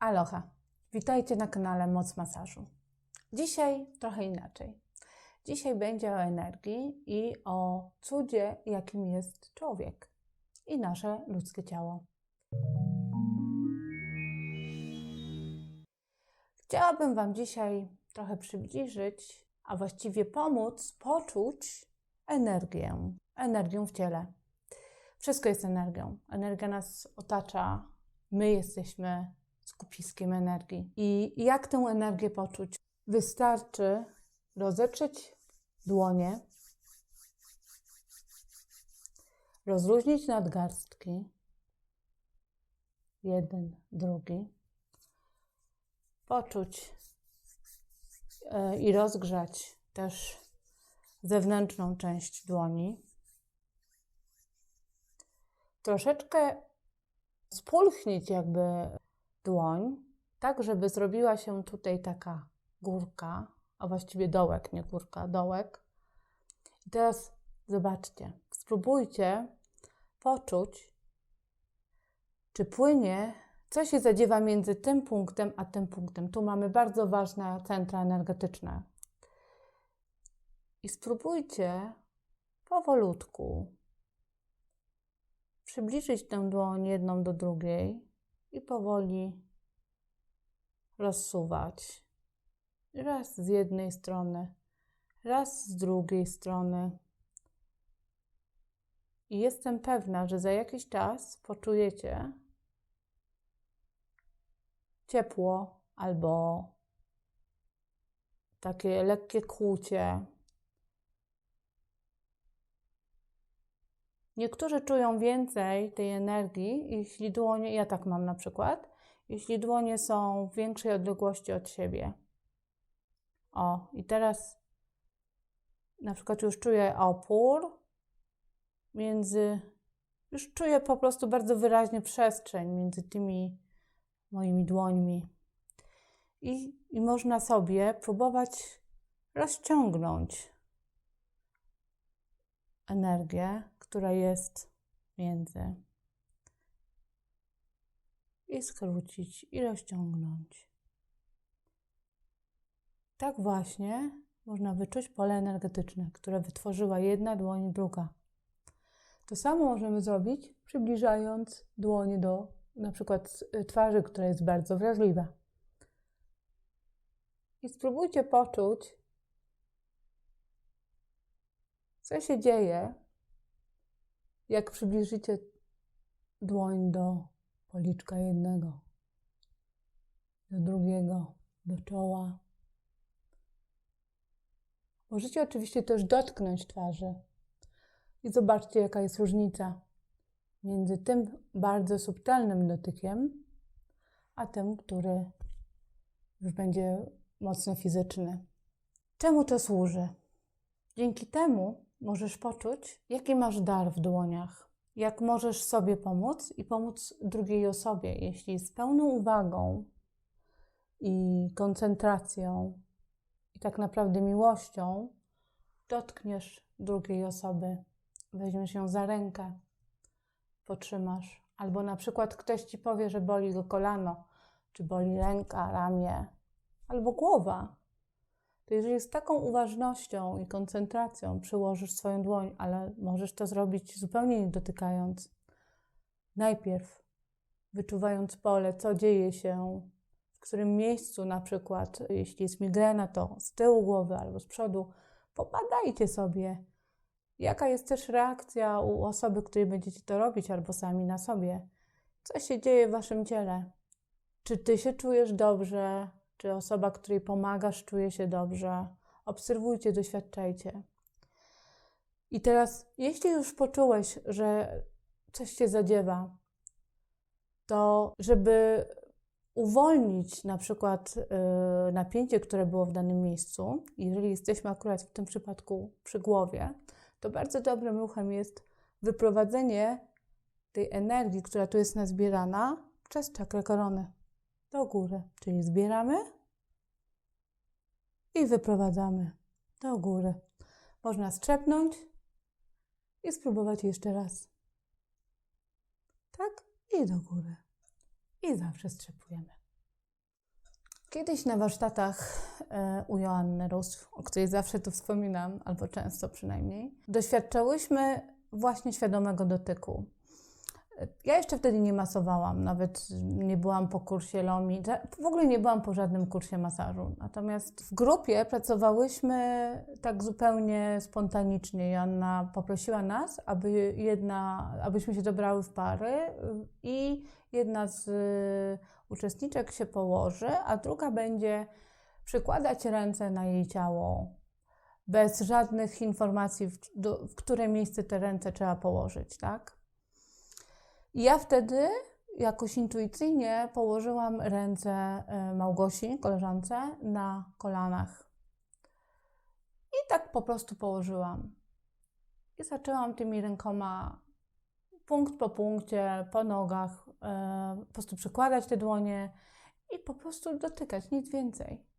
Aloha, witajcie na kanale Moc Masażu. Dzisiaj trochę inaczej. Dzisiaj będzie o energii i o cudzie, jakim jest człowiek i nasze ludzkie ciało. Chciałabym Wam dzisiaj trochę przybliżyć, a właściwie pomóc poczuć energię, energię w ciele. Wszystko jest energią. Energia nas otacza, my jesteśmy skupiskiem energii. I jak tę energię poczuć? Wystarczy rozetrzeć dłonie, rozluźnić nadgarstki, jeden, drugi, poczuć e, i rozgrzać też zewnętrzną część dłoni. Troszeczkę spulchnić jakby dłoń, tak żeby zrobiła się tutaj taka górka, a właściwie dołek, nie górka, dołek. I teraz zobaczcie, spróbujcie poczuć, czy płynie, co się zadziewa między tym punktem a tym punktem. Tu mamy bardzo ważne centra energetyczne. I spróbujcie powolutku przybliżyć tę dłoń jedną do drugiej i powoli rozsuwać. Raz z jednej strony, raz z drugiej strony. I jestem pewna, że za jakiś czas poczujecie ciepło albo takie lekkie kłucie. Niektórzy czują więcej tej energii, jeśli dłonie, ja tak mam na przykład, jeśli dłonie są w większej odległości od siebie. O, i teraz na przykład już czuję opór między, już czuję po prostu bardzo wyraźnie przestrzeń między tymi moimi dłońmi. I, i można sobie próbować rozciągnąć energię, która jest między. I skrócić, i rozciągnąć. Tak właśnie można wyczuć pole energetyczne, które wytworzyła jedna dłoń druga. To samo możemy zrobić, przybliżając dłonie do na przykład twarzy, która jest bardzo wrażliwa. I spróbujcie poczuć, co się dzieje, jak przybliżycie dłoń do policzka jednego, do drugiego, do czoła. Możecie oczywiście też dotknąć twarzy i zobaczcie, jaka jest różnica między tym bardzo subtelnym dotykiem, a tym, który już będzie mocno fizyczny. Czemu to służy? Dzięki temu możesz poczuć, jaki masz dar w dłoniach, jak możesz sobie pomóc i pomóc drugiej osobie, jeśli z pełną uwagą i koncentracją i tak naprawdę miłością dotkniesz drugiej osoby, weźmiesz ją za rękę, potrzymasz, albo na przykład ktoś ci powie, że boli go kolano, czy boli ręka, ramię, albo głowa to jeżeli z taką uważnością i koncentracją przyłożysz swoją dłoń, ale możesz to zrobić zupełnie nie dotykając, najpierw wyczuwając pole, co dzieje się, w którym miejscu, na przykład, jeśli jest migrena, to z tyłu głowy albo z przodu, popadajcie sobie, jaka jest też reakcja u osoby, której będziecie to robić, albo sami na sobie. Co się dzieje w waszym ciele? Czy ty się czujesz dobrze? Czy osoba, której pomagasz, czuje się dobrze. Obserwujcie, doświadczajcie. I teraz, jeśli już poczułeś, że coś się zadziewa, to żeby uwolnić na przykład yy, napięcie, które było w danym miejscu, jeżeli jesteśmy akurat w tym przypadku przy głowie, to bardzo dobrym ruchem jest wyprowadzenie tej energii, która tu jest nazbierana przez czakrę korony do góry. Czyli zbieramy i wyprowadzamy do góry. Można strzepnąć i spróbować jeszcze raz. Tak? I do góry. I zawsze strzepujemy. Kiedyś na warsztatach e, u Joanny Rus, o której zawsze tu wspominam, albo często przynajmniej, doświadczałyśmy właśnie świadomego dotyku. Ja jeszcze wtedy nie masowałam, nawet nie byłam po kursie LOMI, w ogóle nie byłam po żadnym kursie masażu. Natomiast w grupie pracowałyśmy tak zupełnie spontanicznie. Joanna poprosiła nas, aby jedna, abyśmy się dobrały w pary i jedna z uczestniczek się położy, a druga będzie przykładać ręce na jej ciało bez żadnych informacji, w, do, w które miejsce te ręce trzeba położyć, tak? Ja wtedy jakoś intuicyjnie położyłam ręce e, Małgosi, koleżance, na kolanach. I tak po prostu położyłam. I zaczęłam tymi rękoma punkt po punkcie, po nogach, e, po prostu przykładać te dłonie i po prostu dotykać, nic więcej.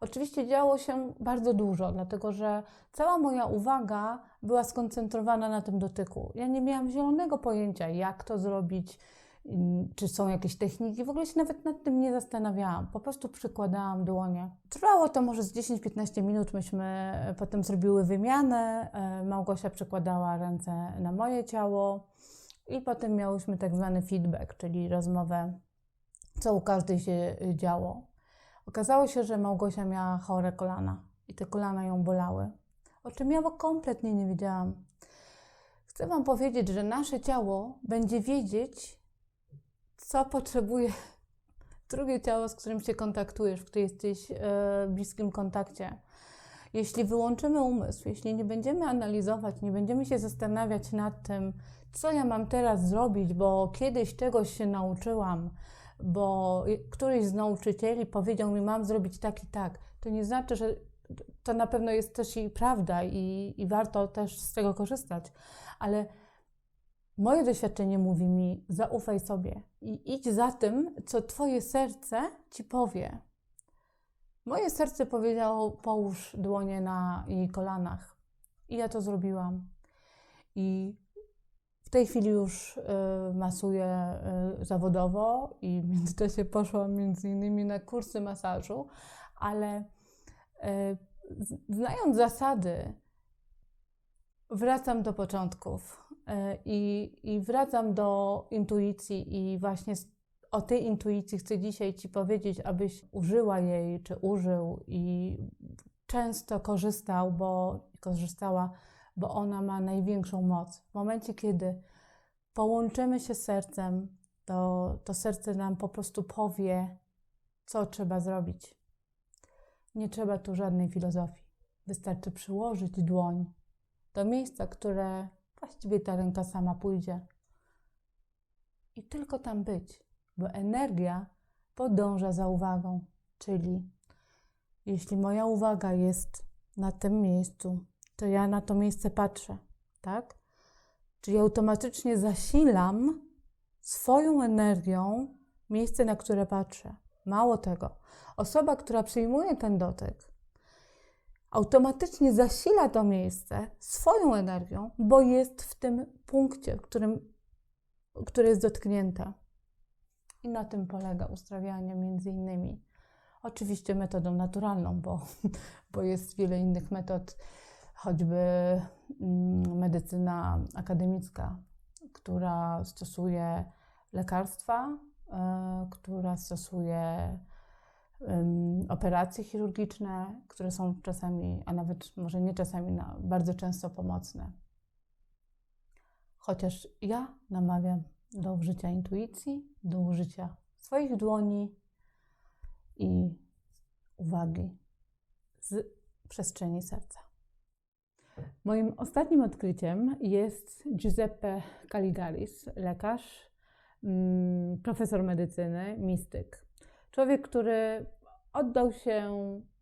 Oczywiście działo się bardzo dużo, dlatego że cała moja uwaga była skoncentrowana na tym dotyku. Ja nie miałam zielonego pojęcia, jak to zrobić, mm, czy są jakieś techniki. W ogóle się nawet nad tym nie zastanawiałam. Po prostu przykładałam dłonie. Trwało to może z 10-15 minut. Myśmy e, potem zrobiły wymianę. E, Małgosia przykładała ręce na moje ciało i potem miałyśmy tak zwany feedback, czyli rozmowę, co u każdej się y, działo. Okazało się, że Małgosia miała chore kolana i te kolana ją bolały, o czym ja kompletnie nie wiedziałam. Chcę Wam powiedzieć, że nasze ciało będzie wiedzieć, co potrzebuje drugie ciało, z którym się kontaktujesz, w którym jesteś e, w bliskim kontakcie. Jeśli wyłączymy umysł, jeśli nie będziemy analizować, nie będziemy się zastanawiać nad tym, co ja mam teraz zrobić, bo kiedyś czegoś się nauczyłam, bo któryś z nauczycieli powiedział mi, mam zrobić tak i tak. To nie znaczy, że to na pewno jest też i prawda i, i warto też z tego korzystać, ale moje doświadczenie mówi mi, zaufaj sobie i idź za tym, co Twoje serce Ci powie. Moje serce powiedziało, połóż dłonie na jej kolanach. I ja to zrobiłam. I w tej chwili już y, masuję y, zawodowo i w międzyczasie poszłam między innymi na kursy masażu, ale y, znając zasady, wracam do początków i, i wracam do intuicji i właśnie o tej intuicji chcę dzisiaj Ci powiedzieć, abyś użyła jej, czy użył i często korzystał, bo korzystała bo ona ma największą moc. W momencie, kiedy połączymy się sercem, to, to serce nam po prostu powie, co trzeba zrobić. Nie trzeba tu żadnej filozofii. Wystarczy przyłożyć dłoń do miejsca, które właściwie ta ręka sama pójdzie. I tylko tam być, bo energia podąża za uwagą. Czyli jeśli moja uwaga jest na tym miejscu, to ja na to miejsce patrzę, tak? Czyli automatycznie zasilam swoją energią miejsce, na które patrzę. Mało tego, osoba, która przyjmuje ten dotyk, automatycznie zasila to miejsce swoją energią, bo jest w tym punkcie, w którym, które jest dotknięte. I na tym polega uzdrawianie między innymi. Oczywiście metodą naturalną, bo, bo jest wiele innych metod choćby mm, medycyna akademicka, która stosuje lekarstwa, e, która stosuje operacje chirurgiczne, które są czasami, a nawet może nie czasami, bardzo często pomocne. Chociaż ja namawiam do użycia intuicji, do użycia swoich dłoni i uwagi z przestrzeni serca. Moim ostatnim odkryciem jest Giuseppe Caligaris, lekarz, mm, profesor medycyny, mistyk. Człowiek, który oddał się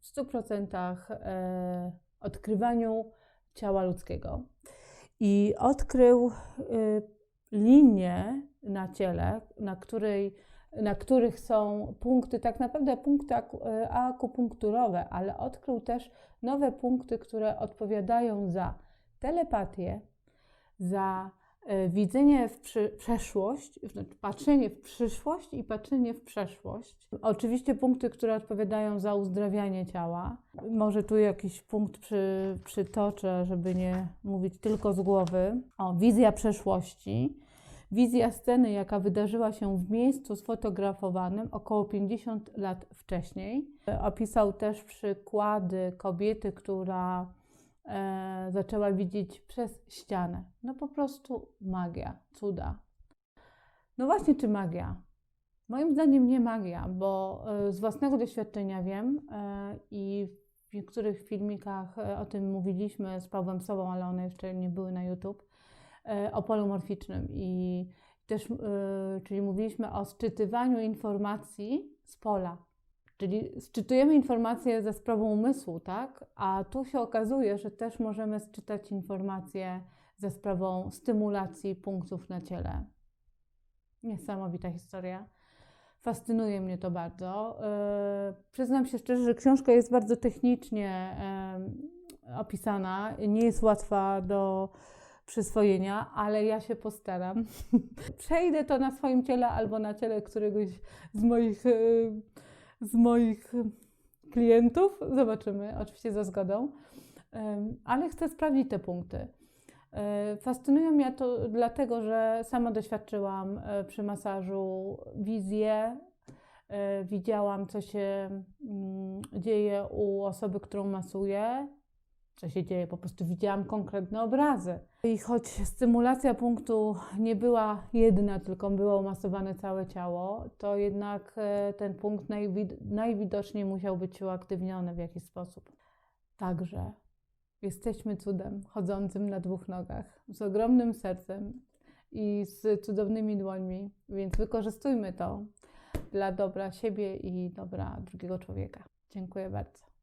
w 100% e, odkrywaniu ciała ludzkiego i odkrył e, linię na ciele, na której na których są punkty, tak naprawdę punkty e, akupunkturowe, ale odkrył też nowe punkty, które odpowiadają za telepatię, za E, Widzenie w przeszłość, znaczy patrzenie w przyszłość i patrzenie w przeszłość. Oczywiście punkty, które odpowiadają za uzdrawianie ciała. Może tu jakiś punkt przy, przytoczę, żeby nie mówić tylko z głowy. O, wizja przeszłości. Wizja sceny, jaka wydarzyła się w miejscu sfotografowanym około 50 lat wcześniej. E, Opisał też przykłady kobiety, która e, zaczęła widzieć przez ścianę. No po prostu magia, cuda. No właśnie, czy magia? Moim zdaniem nie magia, bo e, z własnego doświadczenia wiem e, i w niektórych filmikach e, o tym mówiliśmy z Pawłem Sobą, ale one jeszcze nie były na YouTube, o polu morficznym i też, e, czyli mówiliśmy o sczytywaniu informacji z pola. Czyli sczytujemy informacje ze sprawą umysłu, tak? A tu się okazuje, że też możemy sczytać informacje ze sprawą stymulacji punktów na ciele. Niesamowita historia. Fascynuje mnie to bardzo. Yy, przyznam się szczerze, że książka jest bardzo technicznie opisana, nie jest łatwa do przyswojenia, ale ja się postaram. Przejdę to na swoim ciele albo na ciele któregoś z moich, yy, z moich klientów. Zobaczymy, oczywiście za zgodą. Ale chcę sprawdzić te punkty. E, Fascynują mnie to dlatego, że sama doświadczyłam e, przy masażu wizję. e, Widziałam, co się mm, dzieje u osoby, którą masuję. Co się dzieje, po prostu widziałam konkretne obrazy. I choć stymulacja punktu nie była jedna, tylko było masowane całe ciało, to jednak e, ten punkt najwid- najwidoczniej musiał być uaktywniony w jakiś sposób. Także Jesteśmy cudem chodzącym na dwóch nogach, z ogromnym sercem i z cudownymi dłońmi, więc wykorzystujmy to dla dobra siebie i dobra drugiego człowieka. Dziękuję bardzo.